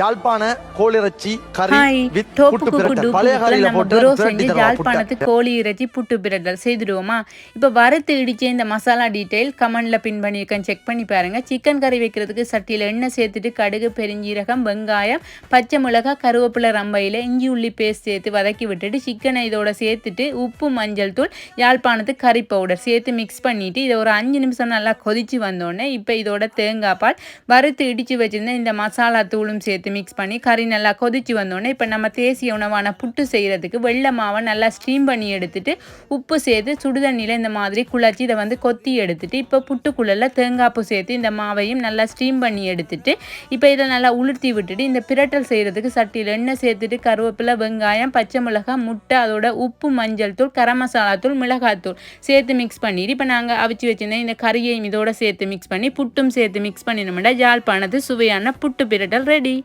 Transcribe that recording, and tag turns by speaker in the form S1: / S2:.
S1: யாழ்ப்பாண கோழிறைச்சி கறி வித் புட்டு பிரட்டல் பழைய காலையில போட்டு
S2: ப்ரோ
S1: பிரட்டி
S2: செஞ்சு
S1: தருவா
S2: யாழ்ப்பாணத்து
S1: புட்டை.
S2: கோழி இறைச்சி புட்டு பிரட்டல் செய்துடுவோமா? இப்போ வறுத்து இடிச்ச இந்த மசாலா டீட்டெயில் கமெண்ட்ல பின் பண்ணியிருக்கேன். செக் பண்ணி பாருங்க. சிக்கன் கறி வைக்கிறதுக்கு சட்டியில் எண்ணெய் சேர்த்துட்டு கடுகு பெருஞ்சீரகம் வெங்காயம் பச்சை மிளகாய் கருவேப்பிலை ரம்பையில் இஞ்சி உள்ளி பேஸ்ட் சேர்த்து வதக்கி விட்டுட்டு சிக்கனை இதோட சேர்த்துட்டு உப்பு மஞ்சள் தூள் யாழ்ப்பாணத்து கறி பவுடர் சேர்த்து மிக்ஸ் பண்ணிட்டு இதை ஒரு அஞ்சு நிமிஷம் நல்லா கொதிச்சு வந்தோடனே இப்போ இதோட தேங்காய் பால் வறுத்து இடித்து வச்சிருந்த இந்த மசாலா தூளும் சேர்த்து மிக்ஸ் பண்ணி கறி நல்லா கொதிச்சு வந்தோடனே இப்போ நம்ம தேசிய உணவான புட்டு செய்கிறதுக்கு வெள்ளை மாவை நல்லா ஸ்டீம் பண்ணி எடுத்துட்டு உப்பு சேர்த்து சுடுதண்ணியில் இந்த மாதிரி குழச்சி இதை வந்து கொத்தி எடுத்துட்டு இப்போ புட்டுக்குள்ளே தேங்காய்ப்பு சேர்த்து இந்த மாவையும் நல்லா ஸ்டீம் பண்ணி எடுத்துட்டு இப்போ இதை நல்லா உளுர்த்தி விட்டுட்டு இந்த பிரட்டல் செய்கிறதுக்கு சட்டியில் எண்ணெய் சேர்த்துட்டு கருவேப்பிலை வெங்காயம் பச்சை மிளகாய் முட்டை அதோட உப்பு மஞ்சள் தூள் கரம் மசாலா தூள் மிளகாத்தூள் சேர்த்து மிக்ஸ் பண்ணிட்டு இப்போ நாங்கள் அவிச்சு வச்சுருந்தேன் இந்த கறியையும் இதோட சேர்த்து மிக்ஸ் பண்ணி புட்டும் சேர்த்து மிக்ஸ் பண்ணினோம்னா ஜாழ்ப்பாணத்து சுவையான புட்டு பிரட்டல் ரெடி